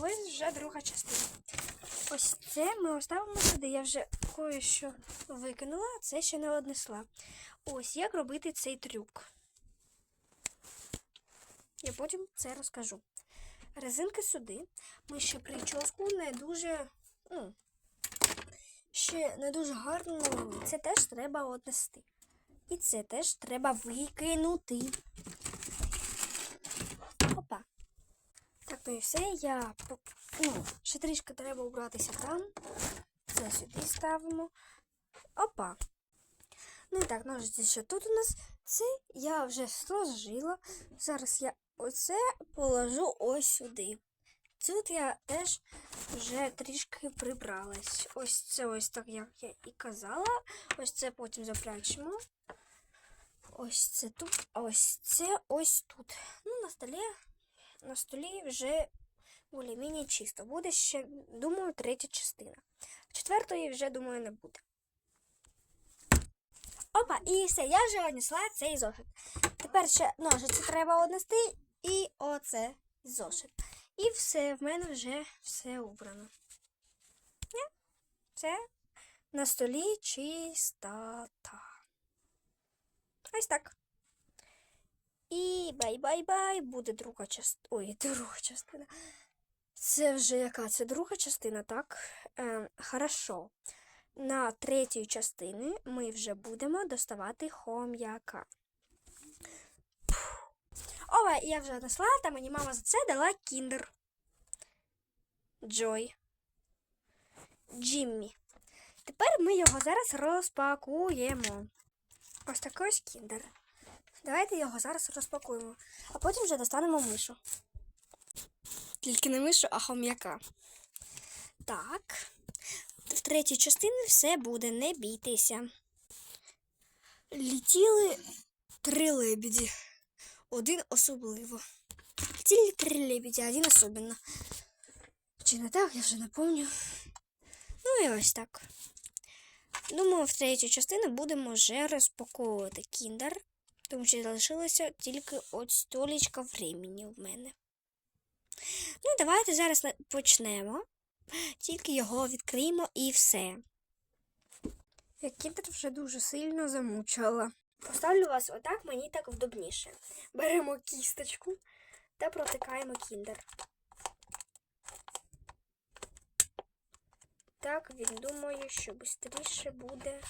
ось вже друга частина. Ось це ми оставимо сюди. Я вже кое-що викинула, а це ще не однесла. Ось як робити цей трюк. Я потім це розкажу. Резинки сюди. Ми ще прическу не дуже. Ну, ще не дуже гарно. Це теж треба однести. І це теж треба викинути. Опа. Так, ну і все. Я ну, ще трішки треба убратися там. Це сюди ставимо. Опа. Ну і так, ножиці, що тут у нас це я вже сложила. Зараз я оце положу ось сюди. Тут я теж вже трішки прибралась. Ось це ось так, як я і казала. Ось це потім запрячемо. Ось це тут, ось це ось тут. Ну, на столі, на столі вже більш-менш чисто. Буде ще, думаю, третя частина. Четвертої вже, думаю, не буде. Опа, і все, я вже однесла цей зошит. Тепер ще ножиці треба однести і оце зошит. І все, в мене вже все убрано. Все на столі чистота. Ось так. І бай-бай-бай, буде друга частина. Ой, друга частина. Це вже яка? Це друга частина, так? Е, хорошо. На третій частини ми вже будемо доставати хом'яка. Ова, я вже несла, та мені мама за це дала кіндер. Джой. Джиммі. Тепер ми його зараз розпакуємо. Ось такий ось кіндер. Давайте його зараз розпакуємо, а потім вже достанемо мишу. Тільки не мишу, а хом'яка. Так. В третій частині все буде, не бійтеся. Літіли три лебеді. Один особливо. Летіли три лебеді, один особливо. Чи не так, я вже не пам'ятаю. Ну і ось так. Думаю, в третю частину будемо вже розпаковувати кіндер, тому що залишилося тільки от столічка времени в мене. Ну, давайте зараз почнемо. Тільки його відкриємо і все. Я кіндер вже дуже сильно замучила. Поставлю вас отак, мені так вдобніше. Беремо кісточку та протикаємо кіндер. Так, він думає, що швидше буде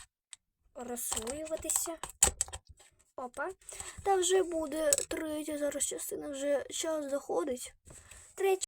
розсвоюватися. Опа. Та вже буде третя зараз частина, вже час заходить. Третя